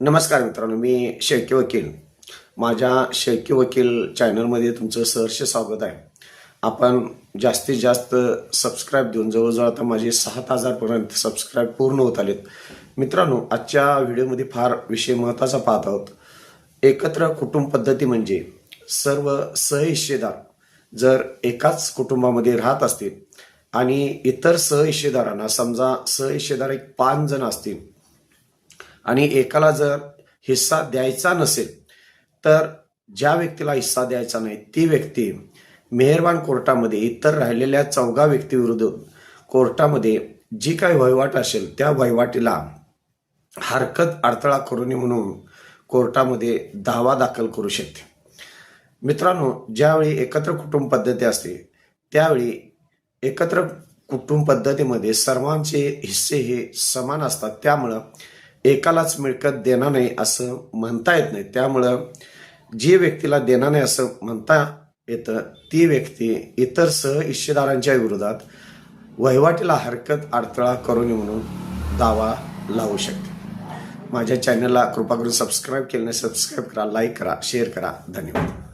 नमस्कार मित्रांनो मी शेळके वकील. माझ्या शेळके वकील चॅनलमध्ये तुमचं सहर्ष स्वागत आहे. आपण जास्तीत जास्त सबस्क्राईब देऊन जवळजवळ आता माझे सात हजारपर्यंत सबस्क्राईब पूर्ण होत आलेत. मित्रांनो आजच्या व्हिडिओमध्ये फार विषय महत्त्वाचा पाहत आहोत. एकत्र कुटुंब पद्धती म्हणजे सर्व सहहिस्सेदार जर एकाच कुटुंबामध्ये राहत असतील आणि इतर सहहिस्सेदारांना समजा सहहिस्सेदार एक पाच जण असतील आणि एकाला जर हिस्सा द्यायचा नसेल तर ज्या व्यक्तीला हिस्सा द्यायचा नाही ती व्यक्ती मेहरबान कोर्टामध्ये इतर राहिलेल्या चौघा व्यक्तीविरुद्ध कोर्टामध्ये जी काही वहिवाट असेल त्या वहिवाटीला हरकत अडथळा करू नये म्हणून कोर्टामध्ये दावा दाखल करू शकते. मित्रांनो ज्यावेळी एकत्र कुटुंब पद्धती असते त्यावेळी एकत्र कुटुंब पद्धतीमध्ये सर्वांचे हिस्से हे समान असतात. त्यामुळं एकालाच मिळकत देणार नाही असं म्हणता येत नाही. त्यामुळं जी व्यक्तीला देणार नाही असं म्हणता येतं ती व्यक्ती इतर सह हिस्सेदारांच्या विरोधात वहिवाटीला हरकत अडथळा करू नये म्हणून दावा लावू शकते. माझ्या चॅनलला कृपा करून सबस्क्राईब केल्याने सबस्क्राईब करा लाईक करा शेअर करा. धन्यवाद.